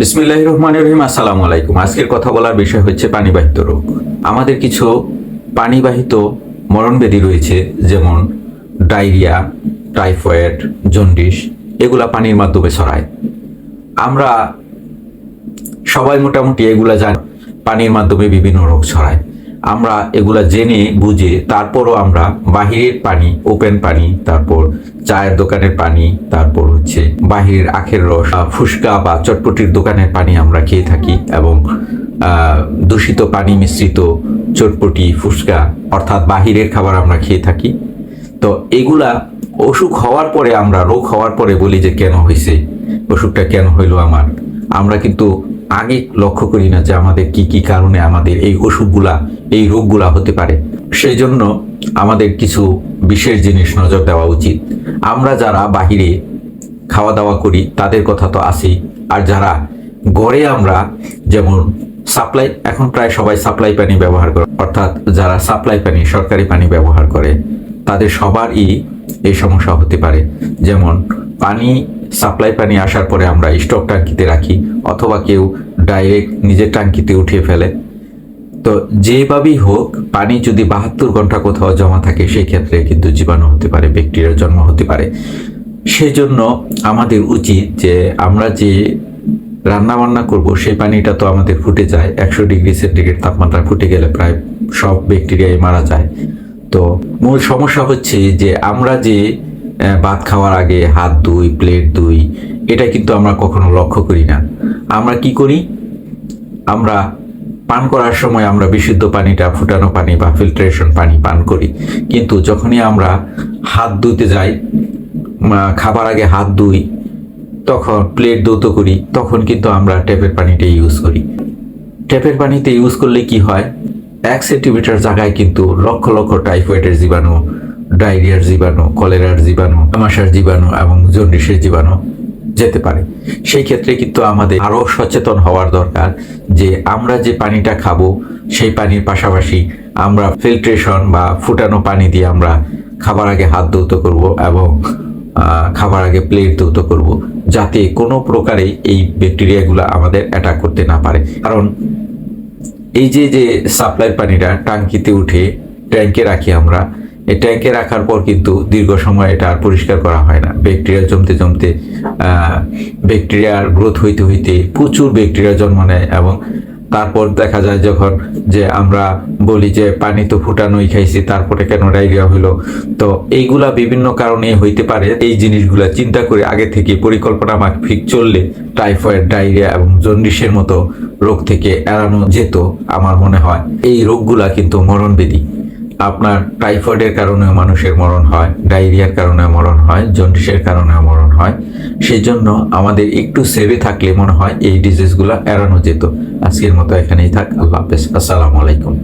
বিসমিল্লাহ রহমান রহিম, আসসালামু আলাইকুম। আজকের কথা বলার বিষয় হচ্ছে পানিবাহিত রোগ। আমাদের কিছু পানিবাহিত মরণব্যাধি রয়েছে, যেমন ডায়রিয়া, টাইফয়েড, জন্ডিস, এগুলা পানির মাধ্যমে ছড়ায়। আমরা সবাই মোটামুটি এগুলা জানি, পানির মাধ্যমে বিভিন্ন রোগ ছড়ায়। আমরা এগুলা জেনে, বুঝে, তারপরও আমরা বাহিরের পানি, ওপেন পানি, তারপর চায়ের দোকানের পানি, তারপর হচ্ছে বাহিরের আখের রস ফুসকা বা চটপটির দোকানের পানি আমরা খেয়ে থাকি এবং দূষিত পানি মিশ্রিত চটপটি, ফুসকা অর্থাৎ বাহিরের খাবার আমরা খেয়ে থাকি। তো এগুলা অসুখ হওয়ার পরে আমরা, রোগ হওয়ার পরে বলি যে কেন হয়েছে অসুখটা কেন হইল আমার? আমরা কিন্তু আগে লক্ষ্য করি না যে আমাদের কি কি কারণে আমাদের এই অসুখগুলা, এই রোগগুলা হতে পারে। সেই জন্য আমাদের কিছু বিশেষ জিনিস নজর দেওয়া উচিত। আমরা যারা বাহিরে খাওয়া দাওয়া করি, তাদের কথা তো আছেই। আর যারা গড়ে আমরা, যেমন সাপ্লাই, এখন প্রায় সবাই সাপ্লাই পানি ব্যবহার করে। অর্থাৎ যারা সাপ্লাই পানি, সরকারি পানি ব্যবহার করে, তাদের সবারই এই সমস্যা হতে পারে। যেমন পানি সাপ্লাই পানি আসার পরে আমরা স্টক ট্যাঙ্কিতে রাখি, অথবা কেউ ডাইরেক্ট নিজের ট্যাঙ্কিতে উঠিয়ে ফেলে। তো যেভাবেই হোক, পানি যদি বাহাত্তর ঘণ্টা কোথাও জমা থাকে, সেই ক্ষেত্রে কিন্তু জীবাণু হতে পারে, ব্যাকটেরিয়ার জন্ম হতে পারে। সেই জন্য আমাদের উচিত যে আমরা যে রান্না বান্না করব, সেই পানিটা তো আমাদের ফুটে যায়। একশো ডিগ্রি সেন্টিগ্রেড তাপমাত্রা ফুটে গেলে প্রায় সব ব্যাকটেরিয়াই মারা যায়। তো মূল সমস্যা হচ্ছে যে আমরা যে ভাত খাওয়ার আগে হাত ধুই প্লেট ধুই, এটা কিন্তু আমরা কখনো লক্ষ্য করি না। আমরা কি করি? আমরা পান করার সময় আমরা বিশুদ্ধ পানিটা, ফুটানো পানি বা ফিল্ট্রেশন পানি পান করি। কিন্তু যখনই আমরা হাত ধুতে যাই খাবার আগে হাত ধুই, তখন প্লেট ধৌত করি, তখন কিন্তু আমরা ট্যাপের পানিটা ইউজ করি। ট্যাপের পানিতে ইউজ করলে কি হয়? এক সেন্টিমিটার জায়গায় কিন্তু লক্ষ লক্ষ টাইফয়েডের জীবাণু ডায়রিয়ার জীবাণু, কলেরার জীবাণু আমাশার জীবাণু এবং জন্ডিসের জীবাণু যেতে পারে। সেই ক্ষেত্রে কিন্তু আমাদের আরও সচেতন হওয়ার দরকার যে আমরা যে পানিটা খাব, সেই পানির পাশাপাশি আমরা ফিল্ট্রেশন বা ফুটানো পানি দিয়ে আমরা খাবার আগে হাত ধৌত করব এবং খাবার আগে প্লেট ধৌত করব, যাতে কোনো প্রকারে এই ব্যাকটেরিয়াগুলো আমাদের অ্যাটাক করতে না পারে। কারণ এই যে যে সাপ্লাই পানিটা টাঙ্কিতে উঠে, ট্যাঙ্কে রাখি আমরা ট্যাঙ্কে রাখার পর কিন্তু দীর্ঘ সময় এটা আর পরিষ্কার করা হয় না। ব্যাকটেরিয়া জমতে জমতে ব্যাকটেরিয়ার গ্রোথ হইতে হইতে প্রচুর ব্যাকটেরিয়া জন্ম নেয় এবং তারপর দেখা যায় যখন যে আমরা বলি যে পানি তো ফুটানোই খাইছি, তারপরে কেন ডায়রিয়া হলো তো এইগুলা বিভিন্ন কারণে হইতে পারে। এই জিনিসগুলা চিন্তা করে আগে থেকে পরিকল্পনা মাফিক চললে টাইফয়েড ডায়রিয়া এবং জন্ডিসের মতো রোগ থেকে এড়ানো যেত আমার মনে হয়। এই রোগগুলা কিন্তু মরণবেদী। আপনার টাইফয়েডের কারণে মানুষের মরণ হয়, ডায়রিয়ার কারণে মরণ হয়, জন্ডিসের কারণে মরণ হয়। সেই জন্য আমাদের একটু সেভে থাকলে মনে হয় এই ডিজিজগুলো এড়ানো যেত। আজকের মতো এখানেই থাক, আল্লাহ হাফেজ। আসসালামু আলাইকুম।